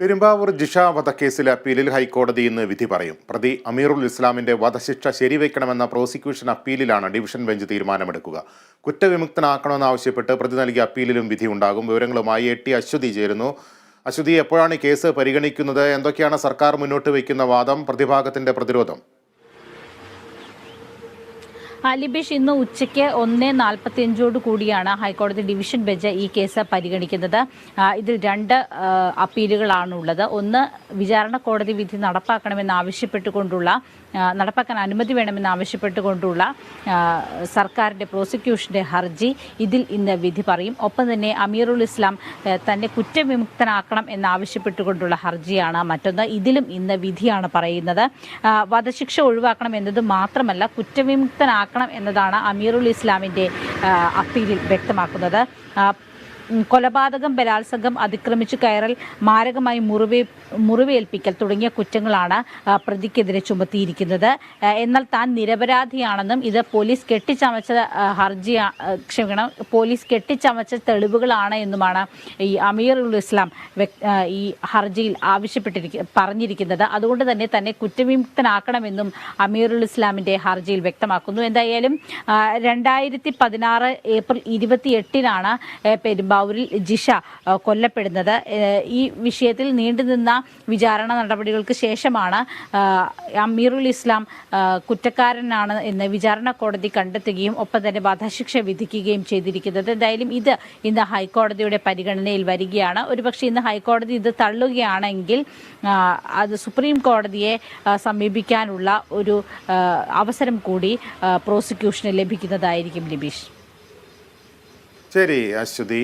പെരുമ്പാവൂർ ജിഷ വധക്കേസിലെ അപ്പീലിൽ ഹൈക്കോടതി ഇന്ന് വിധി പറയും. പ്രതി അമീറുൽ ഇസ്ലാമിന്റെ വധശിക്ഷ ശരിവയ്ക്കണമെന്ന പ്രോസിക്യൂഷൻ അപ്പീലിലാണ് ഡിവിഷൻ ബെഞ്ച് തീരുമാനമെടുക്കുക. കുറ്റവിമുക്തനാക്കണമെന്നാവശ്യപ്പെട്ട് പ്രതി നൽകിയ അപ്പീലിലും വിധി ഉണ്ടാകും. വിവരങ്ങളുമായി എ ടി അശ്വതി ചേരുന്നു. അശ്വതി എപ്പോഴാണ് കേസ് പരിഗണിക്കുന്നത്? എന്തൊക്കെയാണ് സർക്കാർ മുന്നോട്ട് വയ്ക്കുന്ന വാദം? പ്രതിഭാഗത്തിന്റെ പ്രതിരോധം. ലിബീഷ് ഇന്ന് ഉച്ചയ്ക്ക് ഒന്ന് നാൽപ്പത്തിയഞ്ചോട് കൂടിയാണ് ഹൈക്കോടതി ഡിവിഷൻ ബെഞ്ച് ഈ കേസ് പരിഗണിക്കുന്നത്. ഇതിൽ രണ്ട് അപ്പീലുകളാണുള്ളത്. ഒന്ന് വിചാരണ കോടതി വിധി നടപ്പാക്കണമെന്ന് ആവശ്യപ്പെട്ടുകൊണ്ടുള്ള നടപ്പാക്കാൻ അനുമതി വേണമെന്ന് ആവശ്യപ്പെട്ടുകൊണ്ടുള്ള സർക്കാരിന്റെ പ്രോസിക്യൂഷന്റെ ഹർജി ഇതിൽ ഇന്ന് വിധി പറയും. ഒപ്പം തന്നെ അമീറുൽ ഇസ്ലാം തന്നെ കുറ്റവിമുക്തനാക്കണം എന്നാവശ്യപ്പെട്ടുകൊണ്ടുള്ള ഹർജിയാണ് മറ്റൊന്ന്. ഇതിലും ഇന്ന് വിധിയാണ് പറയുന്നത്. വധശിക്ഷ ഒഴിവാക്കണം എന്നത് മാത്രമല്ല കുറ്റവിമുക്തനാക്കണം എന്നതാണ് അമീറുൽ ഇസ്ലാമിന്റെ അപ്പീലിൽ വ്യക്തമാക്കുന്നത്. കൊലപാതകം ബലാത്സംഗം അതിക്രമിച്ചു കയറൽ മാരകമായി മുറിവേ മുറിവേൽപ്പിക്കൽ തുടങ്ങിയ കുറ്റങ്ങളാണ് പ്രതിക്കെതിരെ ചുമത്തിയിരിക്കുന്നത്. എന്നാൽ താൻ നിരപരാധിയാണെന്നും ഇത് പോലീസ് കെട്ടിച്ചമച്ച ഹർജി ക്ഷമിക്കണം പോലീസ് കെട്ടിച്ചമച്ച തെളിവുകളാണ് എന്നുമാണ് ഈ അമീറുൽ ഇസ്ലാം ഈ ഹർജിയിൽ ആവശ്യപ്പെട്ടിരിക്ക പറഞ്ഞിരിക്കുന്നത്. അതുകൊണ്ട് തന്നെ തന്നെ കുറ്റവിമുക്തനാക്കണമെന്നും അമീറുൽ ഇസ്ലാമിന്റെ ഹർജിയിൽ വ്യക്തമാക്കുന്നു. എന്തായാലും രണ്ടായിരത്തി പതിനാറ് ഏപ്രിൽ ഇരുപത്തി എട്ടിനാണ് പെരുമ്പാവൂരിൽ ജിഷ കൊല്ലപ്പെടുന്നത്. ഈ വിഷയത്തിൽ നീണ്ടുനിന്ന വിചാരണ നടപടികൾക്ക് ശേഷമാണ് അമീറുൽ ഇസ്ലാം കുറ്റക്കാരനാണ് എന്ന് വിചാരണ കോടതി കണ്ടെത്തുകയും ഒപ്പം തന്നെ വധശിക്ഷ വിധിക്കുകയും ചെയ്തിരിക്കുന്നത്. എന്തായാലും ഇത് ഇന്ന് ഹൈക്കോടതിയുടെ പരിഗണനയിൽ വരികയാണ്. ഒരുപക്ഷെ ഇന്ന് ഹൈക്കോടതി ഇത് തള്ളുകയാണെങ്കിൽ അത് സുപ്രീം കോടതിയെ സമീപിക്കാനുള്ള ഒരു അവസരം കൂടി പ്രോസിക്യൂഷന് ലഭിക്കുന്നതായിരിക്കും ലിബീഷ്. ശരി അശ്വതി.